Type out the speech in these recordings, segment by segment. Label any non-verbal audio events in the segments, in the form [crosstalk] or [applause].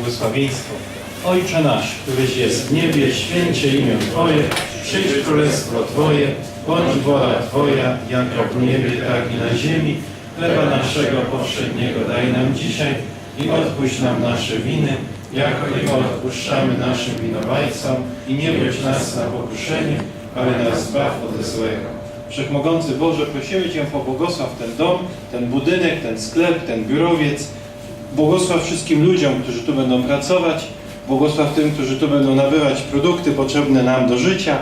błogosławieństwo. Ojcze nasz, któryś jest w niebie, święcie imię Twoje, przyjdź królestwo Twoje, bądź wola Twoja, jako w niebie, tak i na ziemi. Chleba naszego powszedniego daj nam dzisiaj i odpuść nam nasze winy, jako i my odpuszczamy naszym winowajcom i nie wódź nas na pokuszenie, ale nas zbaw od złego. Wszechmogący Boże, prosimy Cię pobłogosław ten dom, ten budynek, ten sklep, ten biurowiec. Błogosław wszystkim ludziom, którzy tu będą pracować. Błogosław tym, którzy tu będą nabywać produkty potrzebne nam do życia.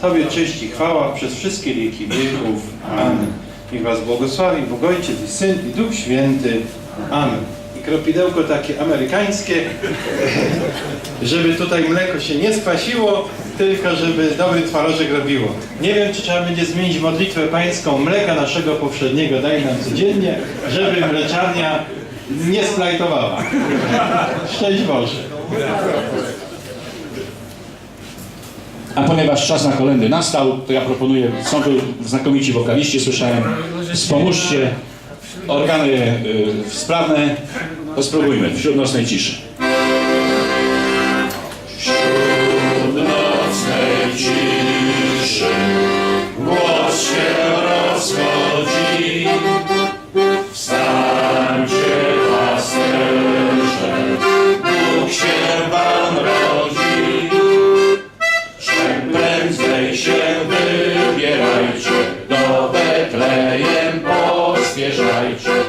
Tobie cześć i chwała przez wszystkie wieki wieków. Amen. Niech Was błogosławi Bóg Ojciec i Syn i Duch Święty. Amen. I kropidełko takie amerykańskie, [laughs] żeby tutaj mleko się nie spasiło, tylko żeby dobry twarożek robiło. Nie wiem, czy trzeba będzie zmienić modlitwę pańską mleka naszego powszedniego daj nam codziennie, żeby mleczarnia nie splajtowała. Szczęść Boże. A ponieważ czas na kolendy nastał, to ja proponuję, są tu znakomici wokaliści, słyszałem, wspomóżcie organy y, sprawne, to spróbujmy wśród nocnej ciszy. Pospieszajcie, przywitać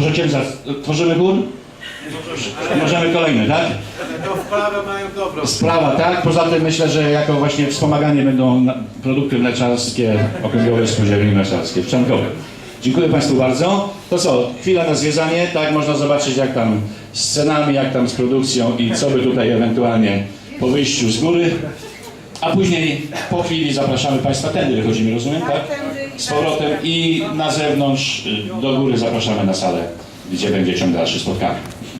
Proszę księdza, tworzymy chór? Możemy kolejny, tak? To wprawę mają dobrą. Sprawa, tak? Poza tym myślę, że jako właśnie wspomaganie będą produkty mleczarskie, okręgowe spółdzielnie mleczarskie, wczankowe. Dziękuję Państwu bardzo. To co, chwila na zwiedzanie, tak? Można zobaczyć jak tam z cenami, jak tam z produkcją i co by tutaj ewentualnie po wyjściu z góry. A później po chwili zapraszamy Państwa, tędy wychodzimy, rozumiem, tak? Z powrotem i na zewnątrz, y, do góry zapraszamy na salę, gdzie będzie ciąg dalszy spotkania.